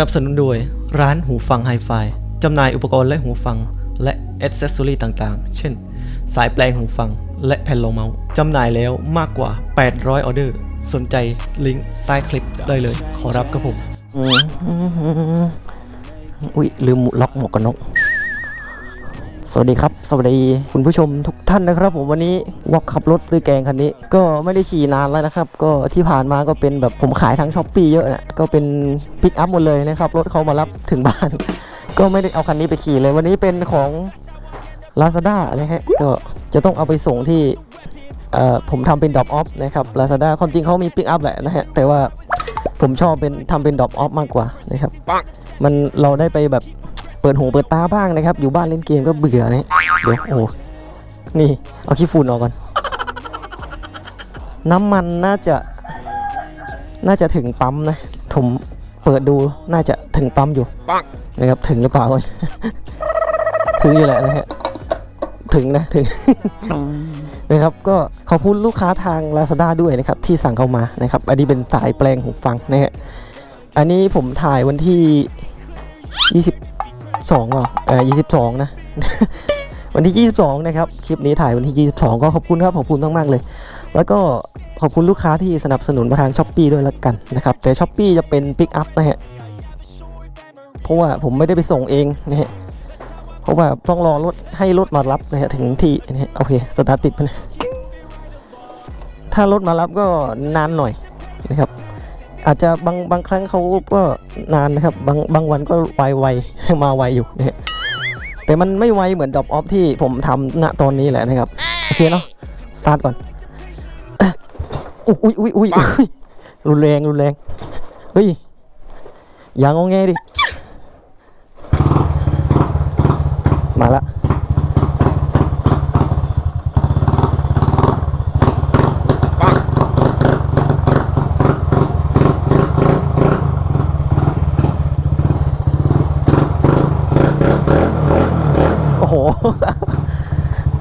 นับสนุนโดยร้านหูฟังไฮไฟจำหน่ายอุปกรณ์และหูฟัง และอ c เซสซอรีต่างๆ เช่น สายแปลงหูฟัง และแผ่นรองเมาส์จำหน่ายแล้วมากกว่า 800 ออเดอร์ สนใจลิงก์ใต้คลิปได้เลย ขอรับครับผมอืมอุ้ยลืมล็อกหมวกกันน็อก สวัสดีครับ สวัสดีคุณผู้ชมทุกท่านนะครับ ผมวันนี้วอกขับรถซื้อแกงคันนี้ ก็ไม่ได้ขี่นานแล้วนะครับ ก็ที่ผ่านมาก็เป็นแบบผมขายทางช้อปปีเยอะนะก็เป็นปิกอัพหมดเลยนะครับ รถเขามารับถึงบ้าน ก็ไม่ได้เอาคันนี้ไปขี่เลย วันนี้เป็นของ Lazada นะฮะก็จะต้องเอาไปส่งที่เอ่อผมทำเป็นดรอปออฟนะครับ Lazada ความจริงเขามีปิกอัพแหละนะฮะแต่ว่าผมชอบเป็นทำเป็นดรอปออฟมากกว่านะครับมันเราได้ไปแบบ เปิดหูเปิดตาบ้างนะครับ อยู่บ้านเล่นเกมก็เบื่อเนี่ยเดี๋ยวโอ้นี่ เอาขี้ฝุ่นออกก่อน น้ำมันน่าจะ น่าจะถึงปั๊มนะผมเปิดดูน่าจะถึงปั๊มอยู่นะครับถึงหรือเปล่าเว้ยถึงอยู่แหละนะฮะถึงนะถึงนะครับก็ขอบคุณลูกค้าทาง Lazada ด้วยนะครับ ที่สั่งเข้ามานะครับ อันนี้เป็นสายแปลงหูฟังนะฮะอันนี้ผมถ่ายวันที่ 22เปล่าเออ22นะ วันที่ 22 นะครับ คลิปนี้ถ่ายวันที่ 22 ก็ขอบคุณครับ ขอบคุณมาก ๆ เลย แล้วก็ขอบคุณลูกค้าที่สนับสนุนมาทางช้อปปีด้วยละกันนะครับ แต่ช้อปปีจะเป็นปิกอัพนะฮะ เพราะว่าผมไม่ได้ไปส่งเองนะฮะ เพราะว่าต้องรอรถให้รถมารับนะฮะถึงที่นะฮะ โอเค สตาร์ทติดไปนะถ้ารถมารับก็นานหน่อยนะครับ อาจจะบางบางครั้งเขาก็นานนะครับ บางบางวันก็ไวไวมาไวอยู่นะฮะแต่มันไม่ไวเหมือนดรอปออฟที่ผมทำณตอนนี้แหละนะครับ โอเคเนาะสตาร์ทก่อนอุ้ยอุ้ยอุ้ยอุ้ยรุนแรงรุนแรง เฮ้ย อย่างงอแงดิ มาละโอ้โห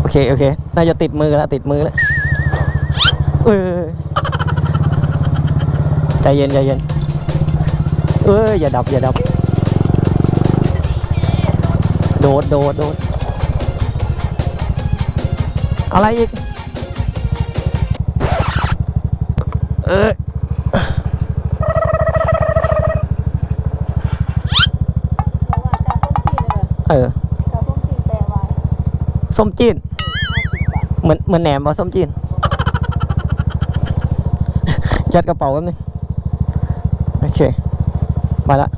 โอ เคโอเค น่าจะติดมือแล้วติดมือแล้วเออใจเย็นใจเย็นเอออย่าดับอย่าดับ โดดโดดโดดอะไรอีก เออเออส้มจีน เหมือนเหมือนแหนมป่ะส้มจีนยัดกระเป๋าแป๊บนึงโอเค มาละ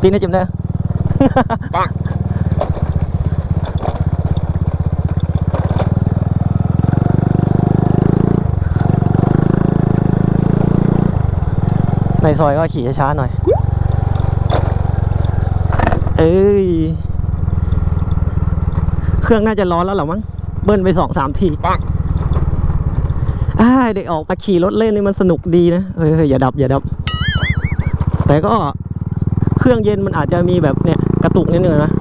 ปีนี้จำได้ในซอยก็ขี่ช้าๆหน่อย เอ้ย เครื่องน่าจะร้อนแล้วเหรอมั้ง เบิ้ลไปสองสามทีอ่าได้ออกมาขี่รถเล่นนี่มันสนุกดีนะเฮ้ยเฮ้ยอย่าดับอย่าดับ แต่ก็เครื่องเย็นมันอาจจะมีแบบเนี่ยกระตุกนิดนึงนะ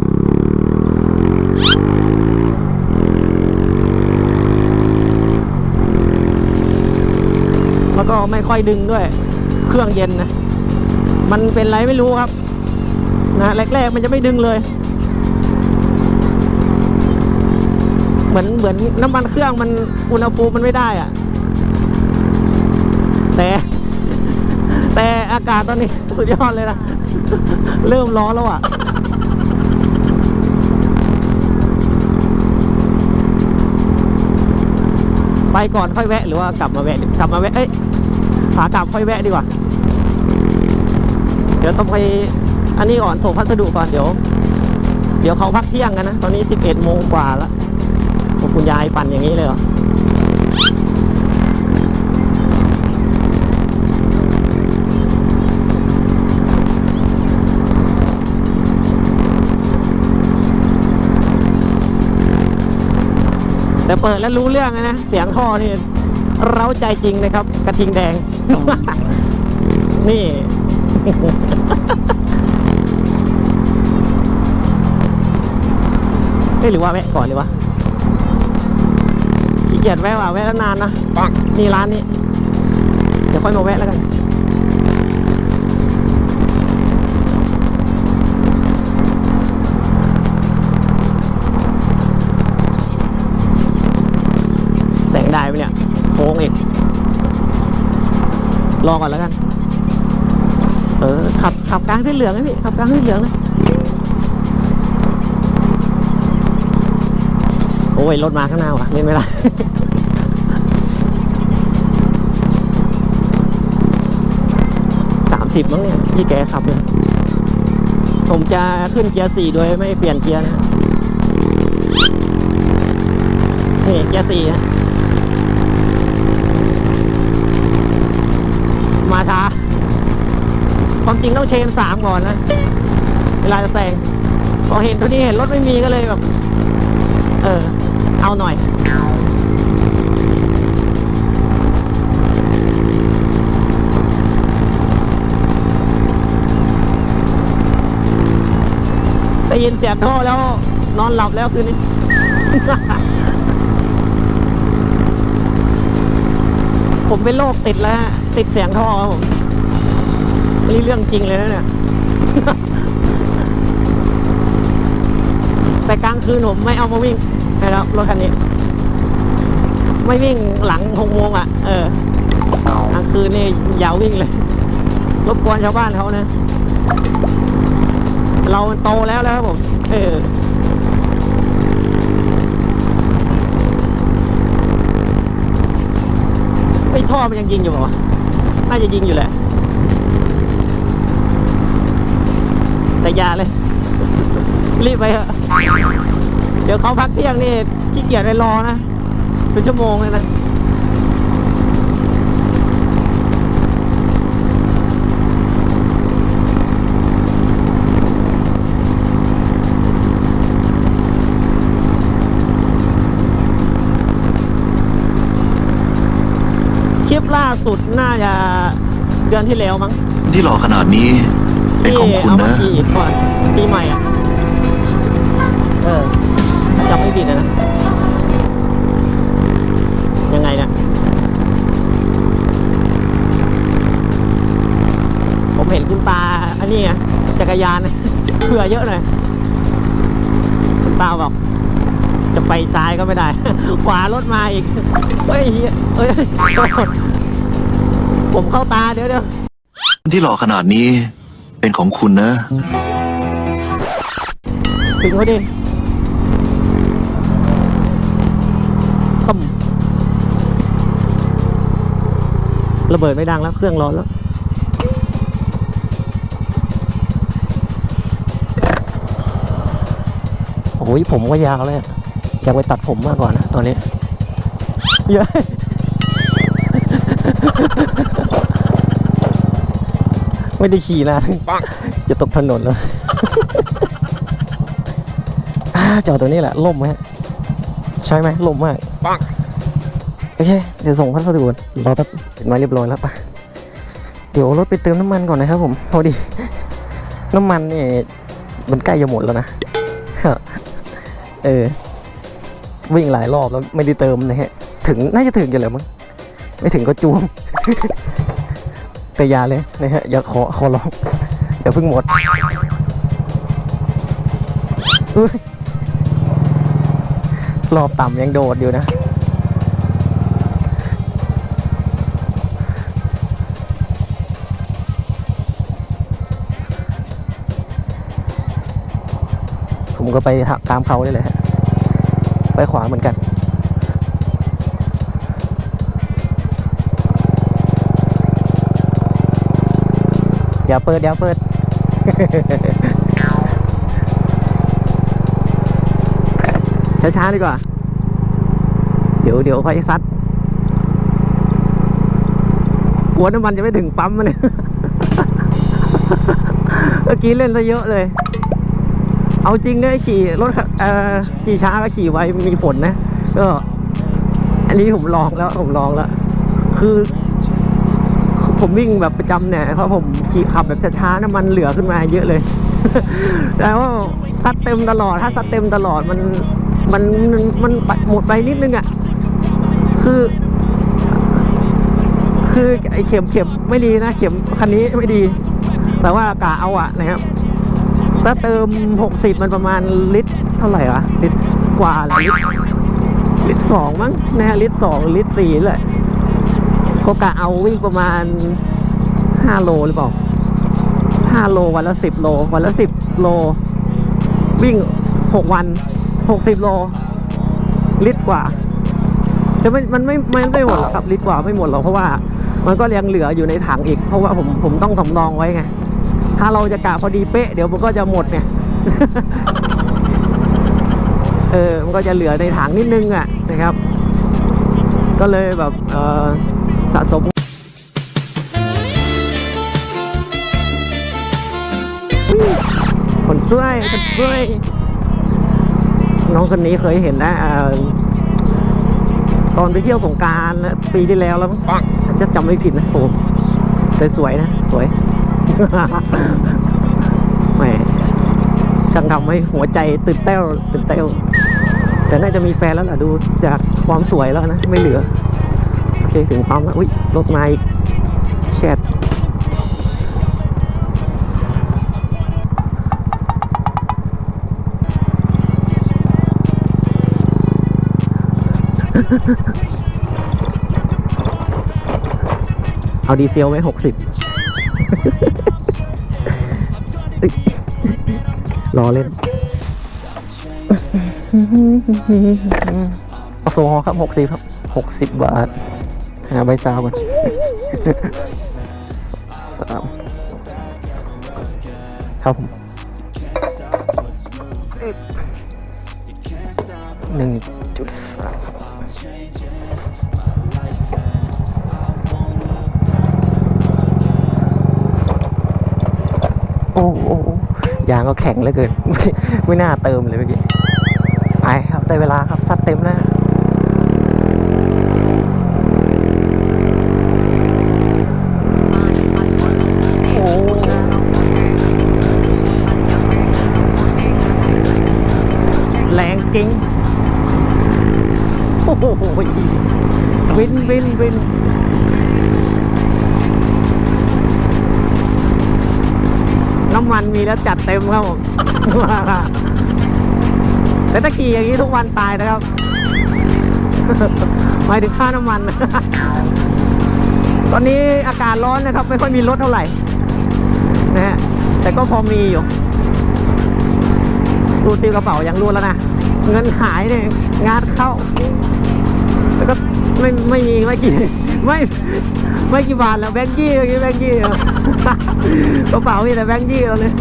แล้วก็ไม่ค่อยดึงด้วย เครื่องเย็นนะ มันเป็นไรไม่รู้ครับ นะแรกๆมันจะไม่ดึงเลย เหมือนเหมือนน้ำมันเครื่องมันอุณหภูมิมันไม่ได้อะแต่แต่อากาศตอนนี้สุดยอดเลยนะ เริ่มร้อนแล้วอะไปก่อนค่อยแวะหรือว่ากลับมาแวะกลับมาแวะเอ้ยขากลับค่อยแวะดีกว่า เดี๋ยวต้องไปอันนี้ก่อนส่งพัสดุก่อนเดี๋ยว เดี๋ยวเขาพักเที่ยงกันนะ ตอนนี้ 11โมงกว่าแล้วโอ้ คุณยายปั่นอย่างนี้เลยเหรอแต่เปิดแล้วรู้เรื่องนะ เสียงท่อนี่เร้าใจจริงนะครับ กระทิงแดง นี่เฮ้ยหรือว่าแวะก่อนเลยวะขี้เกียจแวะว่ะแวะนานนะปังนี่ร้านนี้ เดี๋ยวค่อยมาแวะแล้วกันแสงได้ไหมเนี่ยโค้งอีกรอก่อนแล้วกัน เออขับขับกลางเส้นเหลืองนะพี่ขับกลางเส้นเหลืองเลย อ้ยรถมาข้างหน้าว่ะเล่นไม่ได้สามสิบมั้งเนี่ยพี่แกขับเนี่ยผมจะขึ้นเกียร์สี่โดยไม่เปลี่ยนเกียร์นะนี่เกียร์สี่ฮะมาช้า ความจริงต้องเชนสามก่อนนะ เวลาจะแซงพอเห็นตัวนี้เห็นรถไม่มีก็เลยแบบ เออ เอาหน่อย ได้ยินเสียงท่อแล้วนอนหลับแล้วคืนนี้ผมเป็นโรคติดแล้ว ติดเสียงท่อครับผมนี่เรื่องจริงเลยนะเนี่ย แต่กลางคืนผมไม่เอามาวิ่ง นะครับรถคันนี้ ไม่วิ่งหลังหกโมงอะ เออกลางคืนนี่ยาววิ่งเลย รบกวนชาวบ้านเขานะ เราโตแล้วแล้วครับผมเออไม่ท่อมันยังยิงอยู่ป่าวน่าจะยิงอยู่แหละ แต่ยาเลย รีบไปเถอะ เดี๋ยวเขาพักเที่ยงนี่ขี้เกียจไปรอนะ เป็นชั่วโมงเลยนะคลิปล่าสุดน่าจะเดือนที่แล้วมั้ง ที่หล่อขนาดนี้ เป็นของคุณเอามานะขี่ก่อนปีใหม่อะเออถ้าจำไม่ผิดนะนะยังไงเนี่ยผมเห็นคุณตา อันนี้ไงจักรยานเผื่อเยอะหน่อยคุณตาบอก จะไปซ้ายก็ไม่ได้ ขวารถมาอีก เฮ้ยเหี้ยเฮ้ย ผมเข้าตาเดี๋ยวเดี๋ยวที่หล่อขนาดนี้เป็นของคุณนะ ถึงเขาดิ ระเบิดไม่ดังแล้วเครื่องร้อนแล้วโอ้ยผมก็ยาวเลยอะอยากไปตัดผมมากกว่านะตอนนี้เยอะไม่ได้ขี่นะจะตกถนนแล้วอ่าจอดตัวนี้แหละล่มไหมฮะใช่ไหมล่มมาก โอเค เดี๋ยวส่งพัสดุรอแป๊บเสร็จมาเรียบร้อยแล้วปะเดี๋ยวรถไปเติมน้ำมันก่อนนะครับผมพอดี น้ำมันเนี่ยมันใกล้จะหมดแล้วนะ เออ วิ่งหลายรอบแล้วไม่ได้เติมนะฮะ ถึงน่าจะถึงกันแล้วมั้ง ไม่ถึงก็จวง แต่ยาเลยนะฮะ อย่าขอขอร้องอย่าเพิ่งหมดรอบต่ำยังโดดอยู่นะ ก็ไปตามเขาได้เลยฮะไปขวาเหมือนกันอย่าเปิดอย่าเปิด ช้าๆดีกว่า เดี๋ยวเดี๋ยวค่อยซัดกลัวน้ำมันจะไม่ถึงปั๊มมันเลยเมื่อกี้เล่นซะเยอะเลย เอาจริงด้วยขี่รถเอ่อขี่ช้าก็ขี่ไวมีฝนนะก็อันนี้ผมลองแล้วผมลองแล้ว คือ ผมวิ่งแบบประจำเนี่ยเพราะผมขี่ขับแบบช้าๆน้ำมันเหลือขึ้นมาเยอะเลย แต่ว่าซัดเต็มตลอดถ้าซัดเต็มตลอดมันมันมันมันหมดไปนิดนึงอะคือ คือไอเข็มเข็มไม่ดีนะ เข็มคันนี้ไม่ดี แต่ว่ากะเอาอะนะครับ ถ้าเติม 60 มันประมาณลิตรเท่าไหร่วะลิตรกว่าหรอลิตรลิตรสองมั้งนะลิตรสองลิตรสี่แหละก็กะเอาวิ่งประมาณห้าโลหรือเปล่าห้าโลวันละสิบโล วันละสิบโล วิ่งหกวันหกสิบโล ลิตรกว่า แต่มันมันไม่ไม่ไม่หมดหรอกครับ ลิตรกว่าไม่หมดหรอกเพราะว่า มันก็ยังเหลืออยู่ในถังอีก เพราะว่าผมผมต้องสำรองไว้ไง ถ้าเราจะกะพอดีเป๊ะ เดี๋ยวมันก็จะหมดเนี่ย เออ มันก็จะเหลือในถังนิดนึงอะนะครับ ก็เลยแบบเออสะสมคนช่วยคนช่วย น้องคนนี้เคยเห็นนะเอ่อตอนไปเที่ยวสงกรารปีที่แล้วแล้วมั้งจะจำไม่ผิดนะโอ้แต่สวยนะ สวย แหมช่างทำให้หัวใจตื่นเต้นตื่นเต้นแต่น่าจะมีแฟนแล้วล่ะดูจากความสวยแล้วนะ ไม่เหลือ โอเค ถึงปั๊มแล้วอุ้ยรถมาอีกแชทเอาดีเซลไว้หกสิบ รอเล่นเอาโซฮอครับหกสิบครับหกสิบบาท หาใบซาวก่อนสามครับผมหนึ่งจุด ยางก็แข็งเหลือเกินไม่ไม่น่าเติมเลยเมื่อกี้ ไปครับได้เวลาครับซัดเต็มแล้ว มีแล้วจัดเต็มครับผมแต่ถ้าขี่อย่างนี้ทุกวันตายนะครับหมายถึงค่าน้ำมัน ตอนนี้อากาศร้อนนะครับ ไม่ค่อยมีรถเท่าไหร่นะฮะแต่ก็พอมีอยู่รูซิกระเป๋ายังรูดแล้วนะ เงินหายเนี่ยงานเข้า ไม่ไม่มีไม่กี่ไม่ไม่กี่บาทแล้วแบงค์ยี่เมื่อกี้แบงค์ยี่กระเป๋ามีแต่แบงค์ยี่แล้วเลย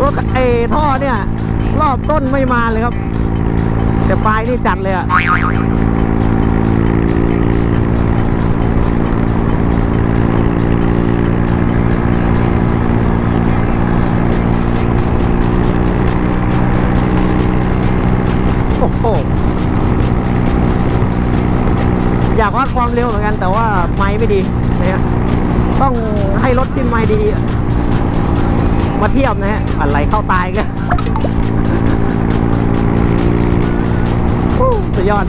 รถเอท่อเนี่ย รอบต้นไม่มาเลยครับ แต่ปลายนี่จัดเลยอะากวัดความเร็วเหมือนกัน แต่ว่าไม้ไม่ดีนะฮะต้องให้รถที่ไม้ดีมาเทียบนะฮะอะไรเข้าตายกันสุดยอด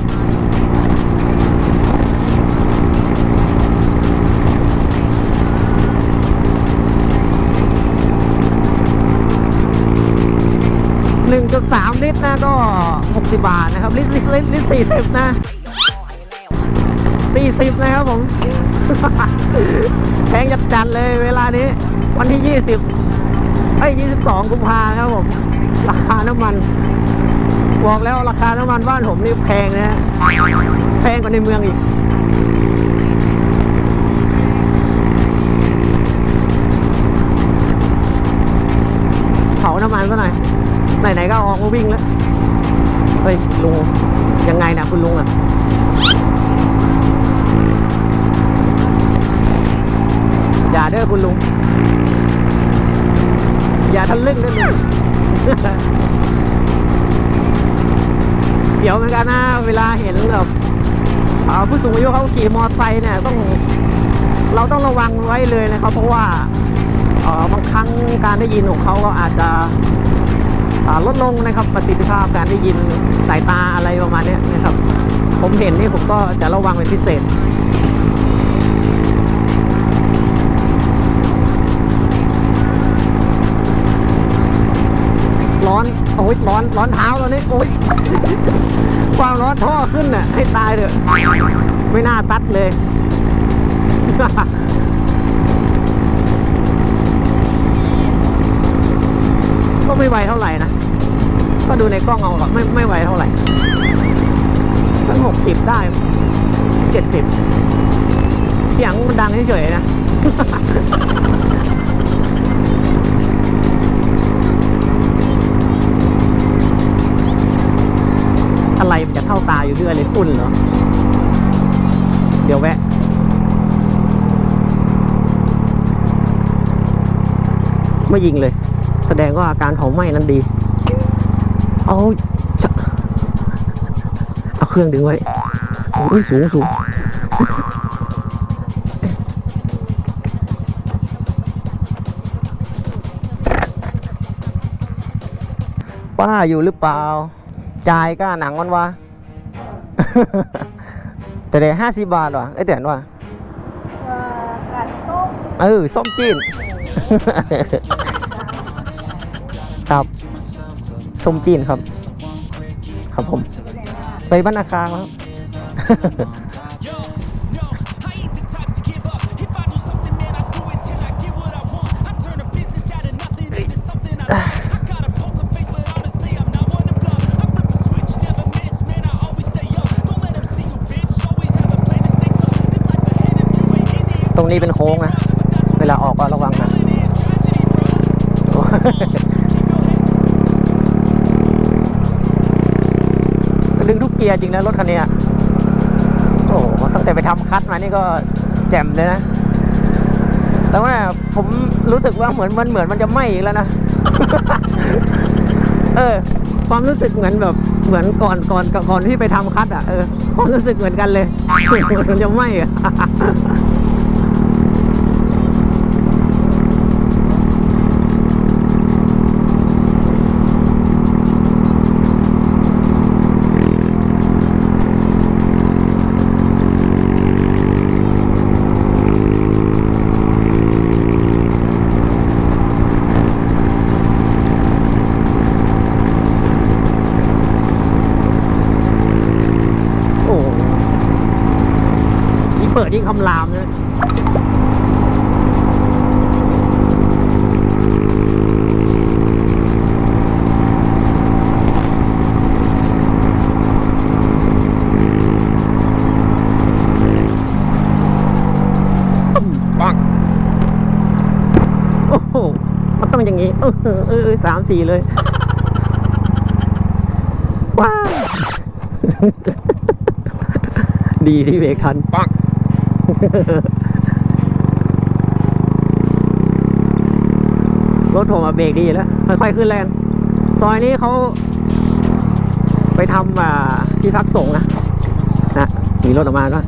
หนึ่งจุดสามลิตรนะก็หกสิบบาทนะครับ ลิตรลิตรลิตรลิตรสี่สิบนะ สี่สิบนะครับผม แพงจัดจัดเลยเวลานี้ วันที่ยี่สิบไอ้ยี่สิบสองกุมภาครับผม ราคาน้ำมัน บอกแล้วราคาน้ำมันบ้านผมนี่แพงนะฮะแพงกว่าในเมืองอีกเผาน้ำมันซะหน่อยไหนๆก็ออกมาวิ่งแล้ว เฮ้ยลุงยังไงนะคุณลุงอะ เด้อคุณลุง อย่าทะลึ่งเด้อลุงเสียวเหมือนกันนะ เวลาเห็นแบบผู้สูงอายุเขาขี่มอเตอร์ไซค์เนี่ยต้อง เราต้องระวังไว้เลยนะครับ เพราะว่าบางครั้งการได้ยินของเขาก็อาจจะลดลงนะครับประสิทธิภาพการได้ยินสายตาอะไรประมาณนี้นะครับ ผมเห็นนี่ผมก็จะระวังเป็นพิเศษ ร้อนเท้าตอนนี้โอ้ยความร้อนท่อขึ้นน่ะให้ตายเถอะไม่น่าซัดเลยก็ไม่ไวเท่าไหร่นะ ก็ดูในกล้องเอาอะไม่ไม่ไวเท่าไหร่ตั้งหกสิบได้เจ็ดสิบเสียงมันดังเฉยๆนะ มันจะเข้าตาอยู่เรื่อยเลยฝุ่นเหรอ เดี๋ยวแวะไม่ยิงเลย แสดงว่าอาการเผาไหม้นั้นดี เอาเอาเครื่องดึงไว้โอ้ยสูงสูงป้าอยู่หรือเปล่า จ่ายก้าหนังมันวะแต่เดี๋ยวห้าสิบบาทว่ะไอ้ยแต่นว่ะเอ่อกัดส้มเออส้มจีนครับส้มจีนครับ ครับผม ไปบ้านนาคาครับ รงนี้เป็นโค้งนะ เวลาออกก็ระวังนะดึงทุกเกียร์จริงนะรถคันนี้โอ้โหตั้งแต่ไปทำคัดมานี่ก็แจ่มเลยนะ แต่ว่าผมรู้สึกว่าเหมือนมันเหมือนมันจะไหม้อีกแล้วนะ เออ ความรู้สึกเหมือนแบบเหมือนก่อนก่อนก่อนที่ไปทำคัดอะเออความรู้สึกเหมือนกันเลยมันจะไหม้อะ สามสี่เลย ว้าวดีที่เบรกทันปังรถผมมาเบรกดีแล้ว ค่อยๆขึ้นแลนด์ซอยนี้เขาไปทำอ่าที่พักสงฆ์นะนะมีรถออกมาก็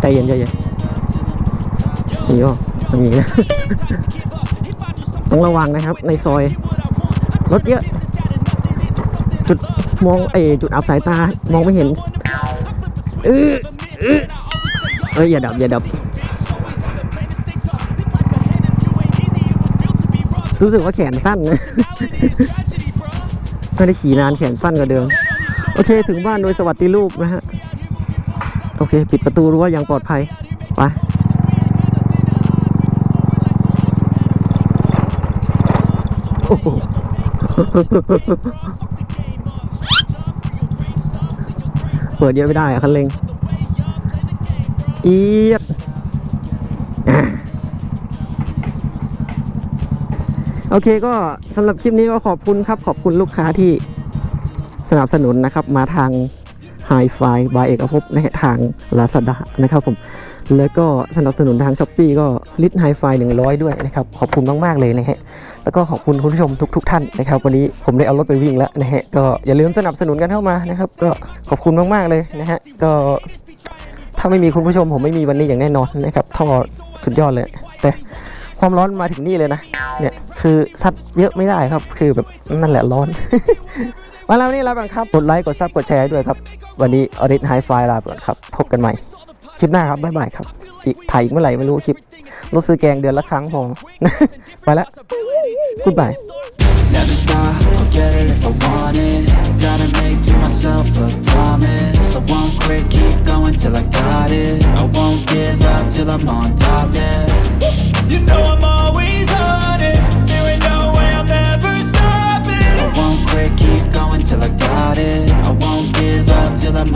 ใจเย็นใจเย็นนี่ก็มันมีนะ ต้องระวังนะครับในซอยรถเยอะจุดมองเอจุดอับสายตามองไม่เห็นเออเออเอ้ยอย่าดับอย่าดับรู้สึกว่าแขนสั้นนะไม่ได้ขี่นานแขนสั้นกว่าเดิม โอเคถึงบ้านโดยสวัสดิรูปนะฮะ โอเค ปิดประตูรั้วอย่างปลอดภัย เปิดเยอะไม่ได้อะคันเร่งเอียดโอเคก็สำหรับคลิปนี้ก็ขอบคุณครับ ขอบคุณลูกค้าที่สนับสนุนนะครับ มาทาง Hi Fi บายเอกภพในทาง Lazada นะครับผม แล้วก็สนับสนุนทาง s h อ p e e ก็ลิทไฮไฟ100ด้วยนะครับ ขอบคุณมาก ๆ เลยนะฮะ แล้วก็ขอบคุณคุณผู้ชมทุกๆท่านนะครับ วันนี้ผมได้เอารถไปวิ่งแล้วนะฮะ ก็อย่าลืมสนับสนุนกันเข้ามานะครับ ก็ขอบคุณมาก ๆ เลยนะฮะ ก็ถ้าไม่มีคุณผู้ชมผมไม่มีวันนี้อย่างแน่นอนนะครับท่อสุดยอดเลย แต่ความร้อนมาถึงนี่เลยนะ เนี่ยคือซัดเยอะไม่ได้ครับ คือแบบนั่นแหละร้อน มาแล้ววันนี่ลาไปก่อนครับ กดไลค์ กดซับ กดแชร์ด้วยครับ วันนี้ออริทไฮไฟลาไปก่อนครับ พบกันใหม่ คลิปหน้าครับบ๊ายบายครับ อีกถ่ายอีกเมื่อไหร่ไม่รู้คลิปรถซื้อแกงเดือนละครั้งพอ ไปแล้วกูดบาย Never stop, I'll get it if I want it Gotta make to myself a promise I won't quit, keep going till I got it I won't give up till I'm on top, yeah You know I'm always honest There ain't no way I'm ever stopping I won't quit, keep going till I got it I won't give up till I'm